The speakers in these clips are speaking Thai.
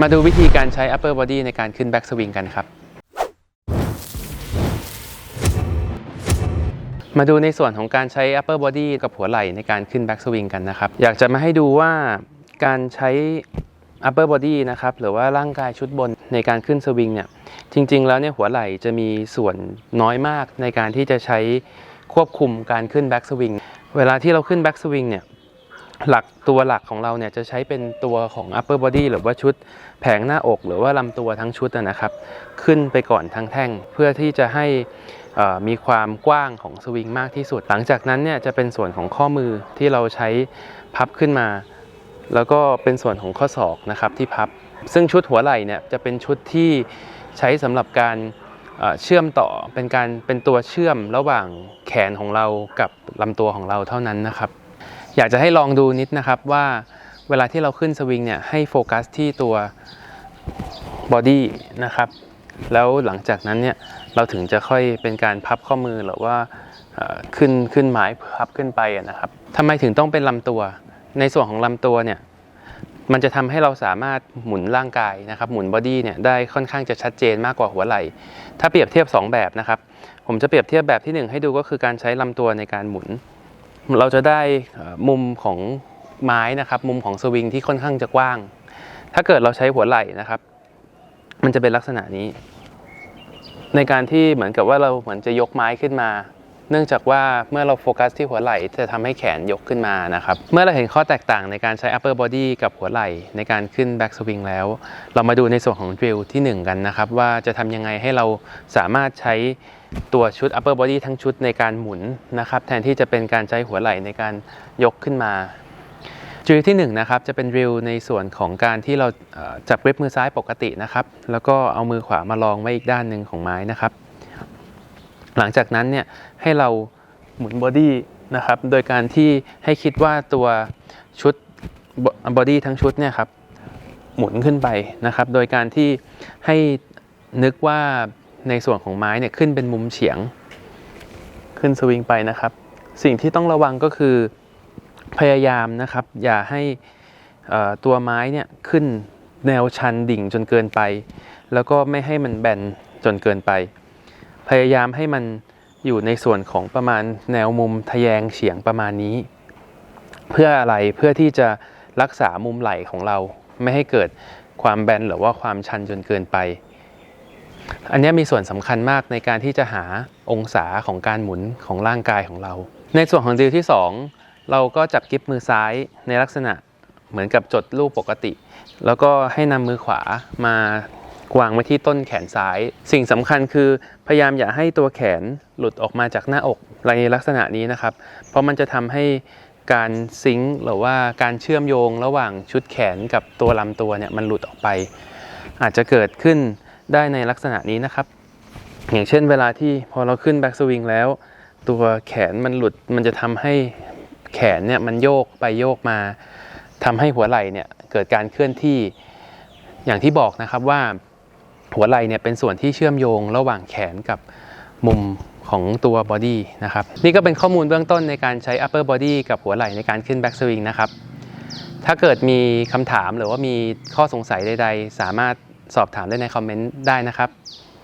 มาดูวิธีการใช้ upper body ในการขึ้น back swing กันครับ มาดูในส่วนของการใช้ upper body กับหัวไหล่ในการขึ้น back swing กันนะครับ อยากจะมาให้ดูว่าการใช้ upper body นะครับ หรือว่าร่างกายชุดบนในการขึ้นสวิงเนี่ย จริง ๆ แล้วเนี่ยหัวไหล่จะมีส่วนน้อยมากในการที่จะใช้ควบคุมการขึ้น back swing เวลาที่เราขึ้น back swing เนี่ย หลักตัวหลักของเราเนี่ยจะใช้เป็นตัวของ upper body หรือว่าชุดแผงหน้าอก หรือว่าลำตัวทั้งชุดนะครับ ขึ้นไปก่อนทั้งแท่ง เพื่อที่จะให้มีความกว้างของสวิงมากที่สุด หลังจากนั้นเนี่ยจะเป็นส่วนของข้อมือที่เราใช้พับขึ้นมา แล้วก็เป็นส่วนของข้อศอกนะครับที่พับ ซึ่งชุดหัวไหล่เนี่ยจะเป็นชุดที่ใช้สำหรับการเอ่อเชื่อมต่อเป็นการเป็นตัวเชื่อมระหว่างแขนของเรากับลำตัวของเราเท่านั้นนะครับ อยากจะให้ลองดูนิดนะครับว่าเวลาที่เราขึ้นสวิงเนี่ยให้โฟกัสที่ตัวบอดี้นะครับแล้วหลังจากนั้นเนี่ยเราถึงจะค่อยเป็นการพับข้อมือหรือว่าขึ้นขึ้นไม้พับขึ้นไปนะครับทำไมถึงต้องเป็นลำตัว ในส่วนของลำตัวเนี่ยมันจะทำให้เราสามารถหมุนร่างกายนะครับ หมุนบอดี้เนี่ยได้ค่อนข้างจะชัดเจนมากกว่าหัวไหล่ ถ้าเปรียบเทียบ 2 แบบนะครับ ผมจะเปรียบเทียบแบบที่ 1 ให้ดูก็คือการใช้ลำตัวในการหมุน เราจะได้มุมของไม้นะครับมุมของสวิงที่ค่อนข้างจะกว้าง ถ้าเกิดเราใช้หัวไหล่นะครับ มันจะเป็นลักษณะนี้ ในการที่เหมือนกับว่าเราเหมือนจะยกไม้ขึ้นมา เนื่องจากว่าเมื่อเราโฟกัสที่หัวไหล่จะทำให้แขนยกขึ้นมานะครับ เมื่อเราเห็นข้อแตกต่างในการใช้ upper body กับหัวไหล่ในการขึ้น back swing แล้ว เรามาดูในส่วนของ drill ที่ 1 กันนะครับ ว่าจะทำยังไงให้เราสามารถใช้ ตัวชุด upper body ทั้งชุดในการหมุนนะครับแทนที่จะเป็นการใช้หัวไหล่ในการยกขึ้นมา drill ที่1นนะครับจะเป็น drill ในส่วนของการที่เราจับกริปมือซ้ายปกตินะครับ แล้วก็เอามือขวามารองไว้อีกด้านหนึ่งของไม้นะครับ หลังจากนั้นเนี่ยให้เราหมุนบอดี้นะครับโดยการที่ให้คิดว่าตัวชุดบอดี้ทั้งชุดเนี่ยครับหมุนขึ้นไปนะครับ โดยการที่ให้นึกว่า ในส่วนของไม้เนี่ยขึ้นเป็นมุมเฉียง ขึ้นสวิงไปนะครับ สิ่งที่ต้องระวังก็คือพยายามนะครับ อย่าให้ตัวไม้เนี่ยขึ้นแนวชันดิ่งจนเกินไป แล้วก็ไม่ให้มันแบนจนเกินไป พยายามให้มันอยู่ในส่วนของประมาณแนวมุมทะแยงเฉียงประมาณนี้ เพื่ออะไรเพื่อที่จะรักษามุมไหล่ของเรา ไม่ให้เกิดความแบนหรือว่าความชันจนเกินไป อันนี้มีส่วนสำคัญมากในการที่จะหาองศาของการหมุนของร่างกายของเรา ในส่วนของดิวที่ 2 เราก็จับกิฟมือซ้ายในลักษณะเหมือนกับจดรูปปกติ แล้วก็ให้นำมือขวามาวางไว้ที่ต้นแขนซ้าย สิ่งสำคัญคือพยายามอย่าให้ตัวแขนหลุดออกมาจากหน้าอกในลักษณะนี้นะครับ เพราะมันจะทำให้การซิงค์หรือว่าการเชื่อมโยงระหว่างชุดแขนกับตัวลำตัวเนี่ยมันหลุดออกไป อาจจะเกิดขึ้น ได้ในลักษณะนี้นะครับ อย่างเช่นเวลาที่พอเราขึ้นแบ็กสวิงแล้ว ตัวแขนมันหลุดมันจะทำให้แขนเนี่ยมันโยกไปโยกมาทำให้หัวไหล่เนี่ยเกิดการเคลื่อนที่อย่างที่บอกนะครับว่าหัวไหล่เนี่ยเป็นส่วนที่เชื่อมโยงระหว่างแขนกับมุมของตัวบอดี้นะครับนี่ก็เป็นข้อมูลเบื้องต้นในการใช้ upper body กับหัวไหล่ในการขึ้น back swing นะครับ ถ้าเกิดมีคำถามหรือว่ามีข้อสงสัยใด ๆ สามารถ สอบถามได้ในคอมเมนต์ได้นะครับ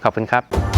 ขอบคุณครับ